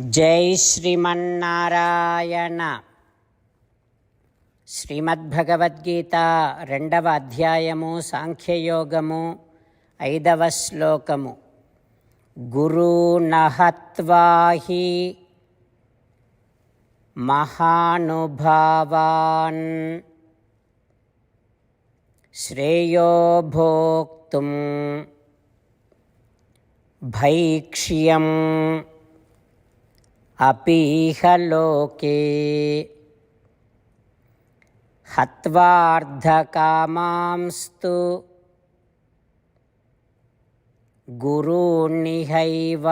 జై శ్రీమన్నారాయణ. శ్రీమద్భగవద్గీత రెండవ అధ్యాయము సాంఖ్యయోగము ఐదవ శ్లోకము. గురునహత్వాహి మహానుభావాన్ శ్రేయో భోక్తుం భైక్ష్యం अपीहलोके। हत्वार्धकामांस्तु। गुरूनिहैव।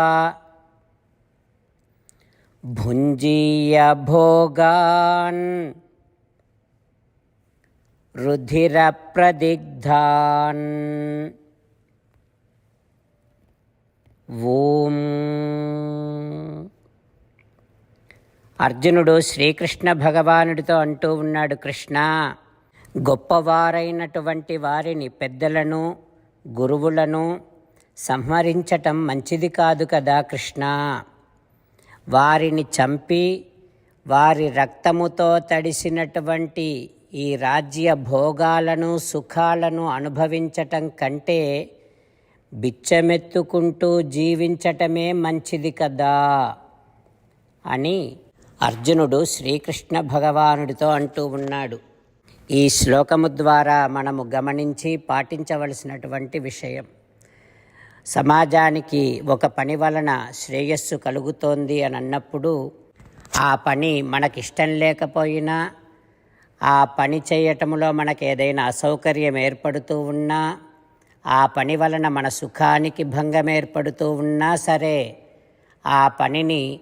भुञ्जीय भोगान् रुधिरप्रदिग्धान्। वो అర్జునుడు శ్రీకృష్ణ భగవానుడితో అంటూ ఉన్నాడు కృష్ణ గొప్పవారైనటువంటి వారిని పెద్దలను గురువులను సంహరించటం మంచిది కాదు కదా కృష్ణ? వారిని చంపి వారి రక్తముతో తడిసినటువంటి ఈ రాజ్య భోగాలను సుఖాలను అనుభవించటం కంటే బిచ్చమెత్తుకుంటూ జీవించటమే మంచిది కదా? అని అర్జునుడు శ్రీకృష్ణ భగవానుడితో అంటూ ఉన్నాడు. ఈ శ్లోకము ద్వారా మనము గమనించి పాటించవలసినటువంటి విషయం. సమాజానికి ఒక పని వలన శ్రేయస్సు కలుగుతోంది అని అన్నప్పుడు ఆ పని మనకిష్టం లేకపోయినా ఆ పని చేయటంలో మనకు ఏదైనా అసౌకర్యం ఏర్పడుతూ ఉన్నా ఆ పని వలన మన సుఖానికి భంగం ఏర్పడుతూ ఉన్నా సరే ఆ పనిని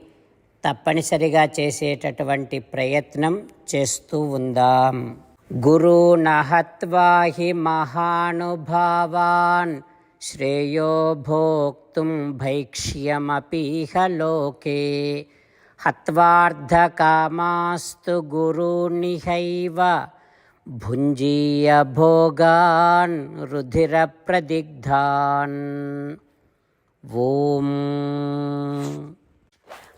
తప్పనిసరిగా చేసేటటువంటి ప్రయత్నం చేస్తూ ఉందాం. గురునహత్వాహి మహానుభావాన్ శ్రేయో భోక్తుం భైక్ష్యమపీహ లోకే. హత్వార్ధకామాస్తు గురూనిహైవ భుంజీయ భోగాన్ రుధిరప్రదిగ్ధాన్. ఓం.